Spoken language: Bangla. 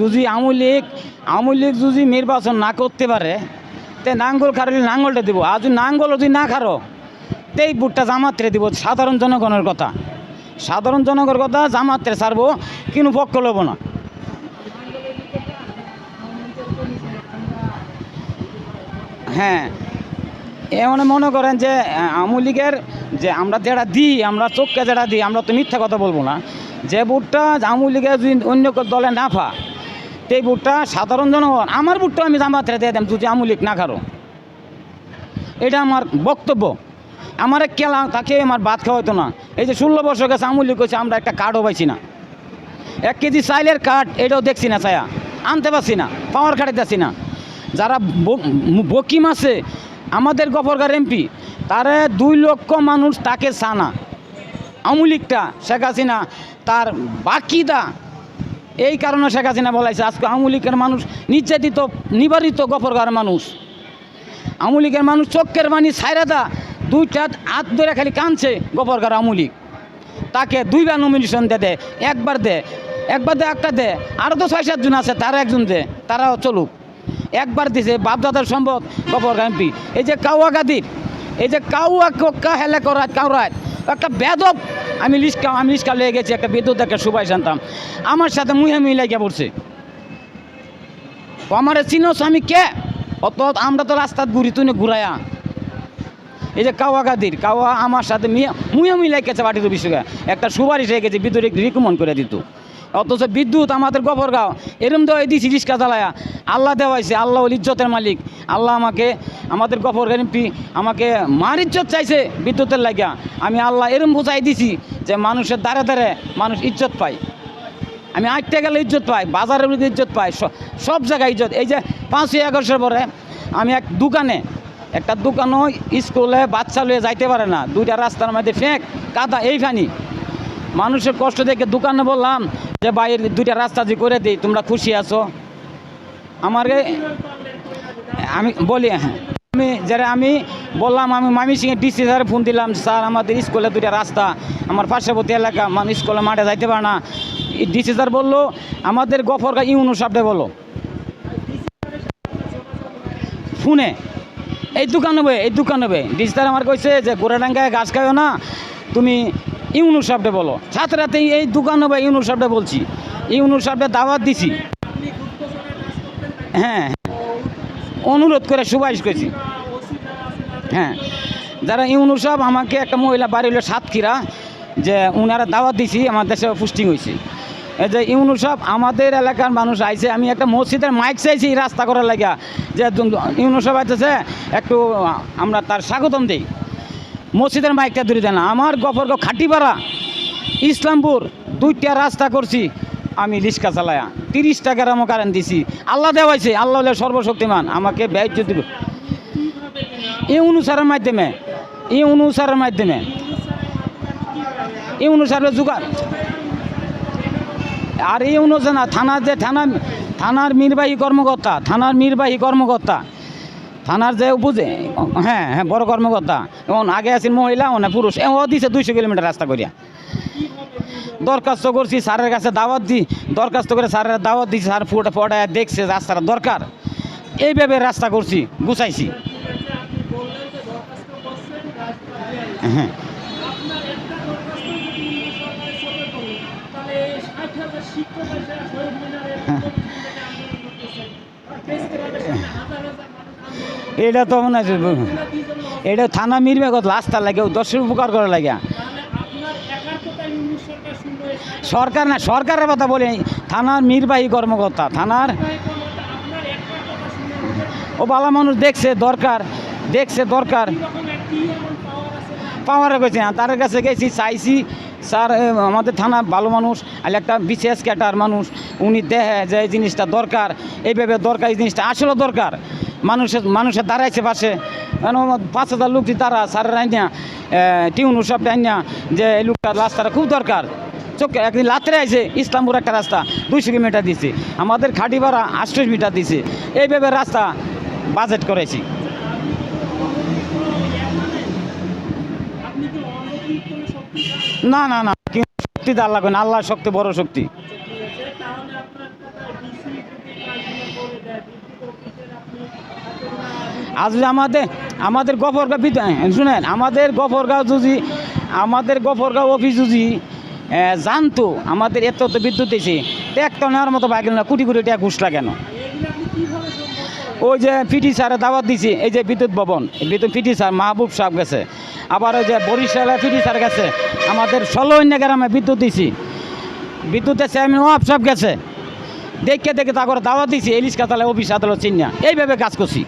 যদি আওয়ামী লীগ আওয়ামী লীগ যদি নির্বাচন না করতে পারে, তে নাঙ্গল খারলে নাঙ্গলটা দিব। আর যদি নাঙ্গল যদি না খারো, তেই বুটটা জামাত্রে দিব, সাধারণ জনগণের কথা। সাধারণ জনগণের কথা জামাত্রে ছাড়বো কিন্তু পক্ষ লব না। হ্যাঁ এমন মনে করেন যে আওয়ামী লীগের যে আমরা যেটা দিই, আমরা চোখকে যেটা দিই, আমরা তো মিথ্যা কথা বলব না। যে ভোটটা আওয়ামী লীগের যদি অন্য দলে না ফা সেই ভোটটা সাধারণ জনগণ, আমার ভোটটা আমি জামাতে দিয়ে দেন যদি আওয়ামী লীগ না খারো এটা আমার বক্তব্য। আমার এক কেলা, তাকে আমার ভাত খাওয়াইতো না। এই যে ষোলো বছর গেছে আওয়ামী লীগ হয়েছে আমরা একটা কার্ডও পাইছি না। এক কেজি চাইলের কার্ড, এটাও দেখছি না ছায়া। আনতে পারছি না, পাওয়ার খাটাইতেছি না। যারা বকিম আছে, আমাদের গফরগার এমপি, তারে দুই লক্ষ মানুষ তাকে সানা আওয়ামী লীগটা, শেখ হাসিনা তার বাকিদা এই কারণে শেখ হাসিনা বলাইছে, আজকে আওয়ামী লীগের মানুষ নির্যাতিত, নিবারিত গফরগার মানুষ। আওয়ামী লীগের মানুষ চক্কের বাণী সাইরাদা দুইটা হাত ধরে খালি কানছে গফরগার আওয়ামী লীগ। তাকে দুইবার নমিনেশন দে দে, একবার দে একবার দে, একটা দে আরও তো ছয় সাতজন আছে, তারা একজন দে, তারাও চলুক। একবার দিছে বাপদাদার সম্পদ গফর এমপি এই যে কাউয়া গাদির, এই যে কাউয়া কোক্কা হেলে করাত, কাউরাত, একটা বেদব আমি লিস্কা আমি লিস্কা লেগে গেছি, একটা বিদ্যুৎ একটা সুবাই জানতাম আমার সাথে মুহে মিলাই লাগিয়া পড়ছে। আমার চিনোস আমি কে? অত আমরা তো রাস্তাত ঘুরি তুই ঘুরায়া এই যে কাওয়া গাদির, কাওয়া আমার সাথে মিয়া মুয়া মিলাই গেছে তো বিষয়ে একটা সুপারিশ গেছে, বিদ্যুৎ রিকমেন্ড করে দিত। অথচ বিদ্যুৎ আমাদের গফরগাঁও। এরম দেওয়া দিছি রিস্কা চালায়া। আল্লাহ দেওয়াইছে, আল্লাহ হল ইজ্জতের মালিক। আল্লাহ আমাকে, আমাদের গফর এমপি আমাকে মার ইজ্জত চাইছে বিদ্যুতের লাগিয়া। আমি আল্লাহ এরম বোঝাই দিছি যে মানুষের দ্বারে দ্বারে মানুষ ইজ্জত পায়। আমি আটটা গেলে ইজ্জত পাই বাজারের মধ্যে ইজ্জত পাই সব জায়গায় ইজ্জত। এই যে পাঁচই আগস্টের পরে আমি এক দোকানে, একটা দোকানও স্কুলে বাচ্চা লয়ে যাইতে পারে না। দুইটা রাস্তার মধ্যে ফেঁক, কাদা, এই ফানি। মানুষের কষ্ট দেখে দোকানে বললাম যে বাইরের দুইটা রাস্তা যে করে দিই, তোমরা খুশি আছো? আমাকে, আমি বলি হ্যাঁ। আমি, যারা আমি বললাম, আমি মামি সিংহে ডিসি স্যার ফোন দিলাম, স্যার, আমাদের স্কুলে দুইটা রাস্তা, আমার পার্শ্ববর্তী এলাকা মানুষ স্কুলে মাঠে যাইতে পারে না। ডিসি স্যার বলল, আমাদের গফরগা ইউনু সাপটে বলো। ফোনে এই দোকান হবে এই দোকান হবে ডিসি স্যার আমার কইছে যে, গোড়াডাঙ্গায় গাছ খাইও না, তুমি ইউনু সাপটে বলো। ছাত্রাতে এই দোকান হবে ইউনু সাপটে বলছি। ইউনু সাপটে দাওয়াত দিছি। হ্যাঁ অনুরোধ করে সুপারিশ করেছি। হ্যাঁ যারা ইউনু সাহেব আমাকে একটা মহিলা বাড়ি হলো সাতক্ষীরা, যে উনারা দাওয়াত দিছি, আমার দেশে পুষ্টিং হয়েছে। এই যে ইউনু সাহেব, আমাদের এলাকার মানুষ আইছে, আমি একটা মসজিদের মাইক চাইছি রাস্তা করার লাগিয়া। যে ইউনু সাহেব আইতেছে, একটু আমরা তার স্বাগতম দিই। মসজিদের মাইকটা দূরে দেন। আমার গফরগ খাটিপাড়া, ইসলামপুর, দুইটা রাস্তা করছি। আমি রিক্সা চালায়া তিরিশ টাকার আমার কারেন্ট দিছি। আল্লাহ দেওয়াইছে, আল্লাহ সর্বশক্তিমান। আমাকে ব্যয় দিব এই অনুসারের মাধ্যমে এই অনুসারের মাধ্যমে এই অনুসারে যোগান আর এই না, থানার যে থানা থানার নির্বাহী কর্মকর্তা, থানার নির্বাহী কর্মকর্তা থানার যে বুঝে হ্যাঁ হ্যাঁ বড় কর্মকর্তা। এখন আগে আছেন মহিলা না পুরুষ। এ ও দিছে দুইশো কিলোমিটার রাস্তা করিয়া দরখাস্ত করছি, স্যারের কাছে দাওয়াত দিই দরখাস্ত করে স্যারের দাওয়াত দিছি, স্যার ফুটা ফটায় দেখছে রাস্তাটা দরকার। এইভাবে রাস্তা করছি, গুছাইছি। হ্যাঁ। এটা তো মনে আছে এটা থানা মিরবে কত? রাস্তা লাগে দশের উপকার করা লাগে। সরকার না, সরকারের কথা বলি থানার নির্বাহী কর্মকর্তা, থানার ও বালা মানুষ দেখছে, দরকার দেখছে দরকার। পাওয়ারে গেছে না তার কাছে গেছি, চাইছি। স্যার আমাদের থানা ভালো মানুষ, আর একটা বিশেষ ক্যাটার মানুষ। উনি দেখে যে এই জিনিসটা দরকার, এইভাবে দরকার, এই জিনিসটা আসলে দরকার। মানুষের মানুষের দাঁড়াইছে পাশে। কেন পাঁচ হাজার লোক তারা সারের আইনা টিউন সব আইনা যে এই লোকটার রাস্তাটা খুব দরকার। চোখে একদিন রাত্রে আছে ইসলামপুর একটা রাস্তা, দুইশো কিলোমিটার দিছে। আমাদের খাটিপাড়া আটশো মিটার দিছে। এইভাবে রাস্তা বাজেট করেছি। না না না কিন্তু শক্তি কেন আল্লাহ শক্তি, বড় শক্তি। যদি আমাদের আমাদের গফরগাঁও বিদ্যুৎ শুনেন, আমাদের গফরগাঁও যদি, আমাদের গফরগাঁও অফিস যদি জানতো, আমাদের এত তো বিদ্যুৎ দিয়েছে একটা নেওয়ার মতো বাইক না, কোটি কোটি টাকা ঘুষ লাগে না ওই যে পিটি স্যারে দাওয়াত দিছি, এই যে বিদ্যুৎ ভবন বিদ্যুৎ পিটি স্যার, মাহবুব সাহেব গেছে। আবার ওই যে বরিশালে পিটি স্যার গেছে, আমাদের ষোলো অন্য গ্রামে বিদ্যুৎ দিছি। বিদ্যুতের চেয়ারম্যান ওয়াব সাহেব গেছে। দেখে দেখে তারপরে দাওয়াত দিছি, এলিশ কাতালে অফিস আদালত চিনিয়া এইভাবে কাজ করছি।